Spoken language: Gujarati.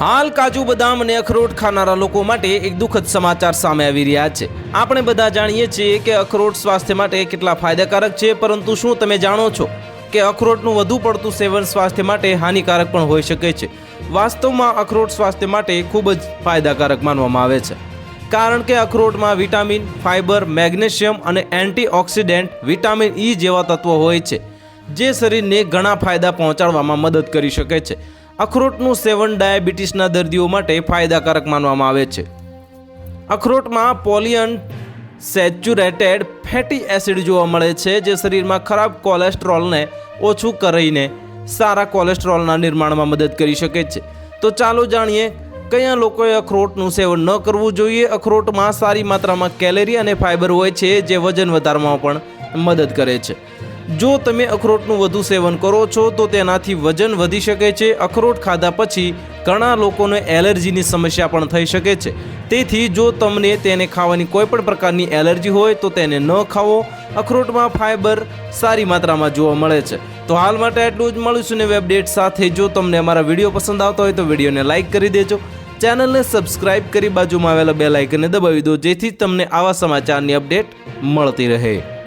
હાલ કાજુ બદામ અને અખરોટ ખાનારા લોકો માટે એક દુઃખદ સમાચાર સામે આવી રહ્યા છે. આપણે બધા જાણીએ છીએ કે અખરોટ સ્વાસ્થ્ય માટે કેટલા ફાયદાકારક છે, પરંતુ શું તમે જાણો છો કે અખરોટનું વધુ પડતું સેવન સ્વાસ્થ્ય માટે હાનિકારક પણ હોઈ શકે છે? વાસ્તવમાં અખરોટ સ્વાસ્થ્ય માટે ખૂબ જ ફાયદાકારક માનવામાં આવે છે. કારણ કે અખરોટમાં વિટામિન ફાઇબર મેગ્નેશિયમ અને એન્ટીઓક્સિડન્ટ, વિટામિન ઈ જેવા તત્વો હોય છે, જે શરીરને ઘણા ફાયદા પહોંચાડવામાં મદદ કરી શકે છે. અખરોટનું સેવન ડાયાબિટીસના દર્દીઓ માટે ફાયદાકારક માનવામાં આવે છે. અખરોટમાં પોલિયન સેચ્યુરેટેડ ફેટી એસિડ જોવા મળે છે, જે શરીરમાં ખરાબ કોલેસ્ટ્રોલને ઓછું કરીને સારા કોલેસ્ટ્રોલના નિર્માણમાં મદદ કરી શકે છે. તો ચાલો જાણીએ, કયા લોકોએ અખરોટનું સેવન ન કરવું જોઈએ? અખરોટમાં સારી માત્રામાં કેલેરી અને ફાઇબર હોય છે, જે વજન વધારવામાં પણ મદદ કરે છે. જો તમે અખરોટનું વધુ સેવન કરો છો, તો તેનાથી વજન વધી શકે છે. અખરોટ ખાધા પછી ઘણા લોકોને એલર્જીની સમસ્યા પણ થઈ શકે છે. તેથી જો તમને તેને ખાવાની કોઈ પણ પ્રકારની એલર્જી હોય, તો તેને ન ખાવો. અખરોટમાં ફાઇબર સારી માત્રામાં જોવા મળે છે. તો હાલ માટે આટલું જ મળીશું ને વેબડેટ સાથે. જો તમને અમારા વીડિયો પસંદ આવતા હોય, તો વિડીયોને લાઇક કરી દેજો. ચેનલને સબસ્ક્રાઇબ કરી બાજુમાં આવેલા બે લાઇકને દબાવી દો, જેથી તમને આવા સમાચારની અપડેટ મળતી રહે.